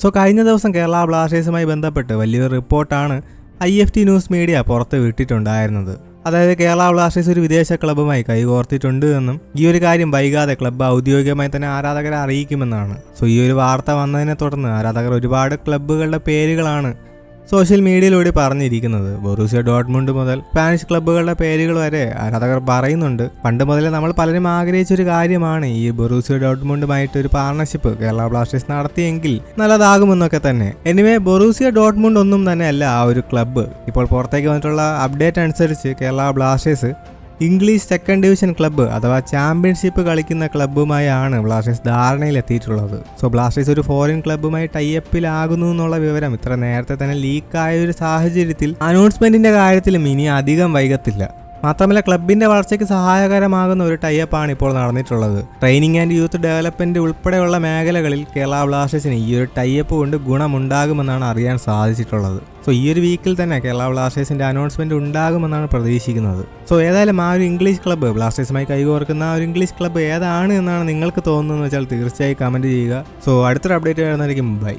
So കഴിഞ്ഞ ദിവസം കേരള ബ്ലാസ്റ്റേഴ്സുമായി ബന്ധപ്പെട്ട് വലിയൊരു റിപ്പോർട്ടാണ് I F T news media പുറത്ത് വിട്ടിട്ടുണ്ടായിരുന്നത്. അതായത് കേരള ബ്ലാസ്റ്റേഴ്സ് ഒരു വിദേശ ക്ലബ്ബുമായി കൈകോർത്തിട്ടുണ്ട് എന്നും ഈ ഒരു കാര്യം വൈകാതെ ക്ലബ്ബ് ഔദ്യോഗികമായി തന്നെ ആരാധകരെ അറിയിക്കുമെന്നാണ്. സോ ഈ ഒരു വാർത്ത വന്നതിനെ തുടർന്ന് ആരാധകർ ഒരുപാട് ക്ലബ്ബുകളുടെ പേരുകളാണ് സോഷ്യൽ മീഡിയയിലൂടെ പറഞ്ഞിരിക്കുന്നത് ബൊറൂസിയ ഡോട്ട്മുണ്ട് മുതൽ സ്പാനിഷ് ക്ലബ്ബുകളുടെ പേരുകൾ വരെ ആരാധകർ പറയുന്നുണ്ട്. പണ്ട് മുതലേ നമ്മൾ പലരും ആഗ്രഹിച്ച ഒരു കാര്യമാണ് ഈ ബൊറൂസിയ ഡോട്ട്മുണ്ടുമായിട്ട് ഒരു പാർട്ണർഷിപ്പ് കേരള ബ്ലാസ്റ്റേഴ്സ് നടത്തിയെങ്കിൽ നല്ലതാകുമെന്നൊക്കെ തന്നെ. എനിവേ ബൊറൂസിയ ഡോട്ട്മുണ്ട് ഒന്നും തന്നെ അല്ല ആ ഒരു ക്ലബ്ബ്. ഇപ്പോൾ പുറത്തേക്ക് വന്നിട്ടുള്ള അപ്ഡേറ്റ് അനുസരിച്ച് Kerala Blasters English second division club അഥവാ ചാമ്പ്യൻഷിപ്പ് കളിക്കുന്ന ക്ലബ്ബുമായാണ് ബ്ലാസ്റ്റേഴ്സ് ധാരണയിലെത്തിയിട്ടുള്ളത്. സോ ബ്ലാസ്റ്റേഴ്സ് ഒരു ഫോറിൻ ക്ലബ്ബുമായി ടൈപ്പിലാകുന്നു എന്നുള്ള വിവരം ഇത്ര നേരത്തെ തന്നെ ലീക്കായ ഒരു സാഹചര്യത്തിൽ അനൗൺസ്മെന്റിന്റെ കാര്യത്തിലും ഇനി അധികം വൈകത്തില്ല. മാത്രമല്ല ക്ലബിന്റെ വളർച്ചയ്ക്ക് സഹായകരമാകുന്ന ഒരു ടൈപ്പാണ് ഇപ്പോൾ നടന്നിട്ടുള്ളത്. ട്രെയിനിങ് ആൻഡ് യൂത്ത് ഡെവലപ്മെന്റ് ഉൾപ്പെടെയുള്ള മേഖലകളിൽ കേരള ബ്ലാസ്റ്റേഴ്സിന് ഈ ഒരു ടൈപ്പ് കൊണ്ട് ഗുണമുണ്ടാകുമെന്നാണ് അറിയാൻ സാധിച്ചിട്ടുള്ളത്. സോ ഈ ഒരു വീക്കിൽ തന്നെ കേരള ബ്ലാസ്റ്റേഴ്സിന്റെ അനൗൺസ്മെന്റ് ഉണ്ടാകുമെന്നാണ് പ്രതീക്ഷിക്കുന്നത്. സോ ഏതായാലും ആ ഒരു ഇംഗ്ലീഷ് ക്ലബ്ബ് ബ്ലാസ്റ്റേഴ്സുമായി കൈകോർക്കുന്ന ആ ഒരു ഇംഗ്ലീഷ് ക്ലബ്ബ് ഏതാണ് എന്നാണ് നിങ്ങൾക്ക് തോന്നുന്നത് വെച്ചാൽ തീർച്ചയായും കമന്റ് ചെയ്യുക. സോ അടുത്തൊരു അപ്ഡേറ്റ് വരുന്നതായിരിക്കും. ബൈ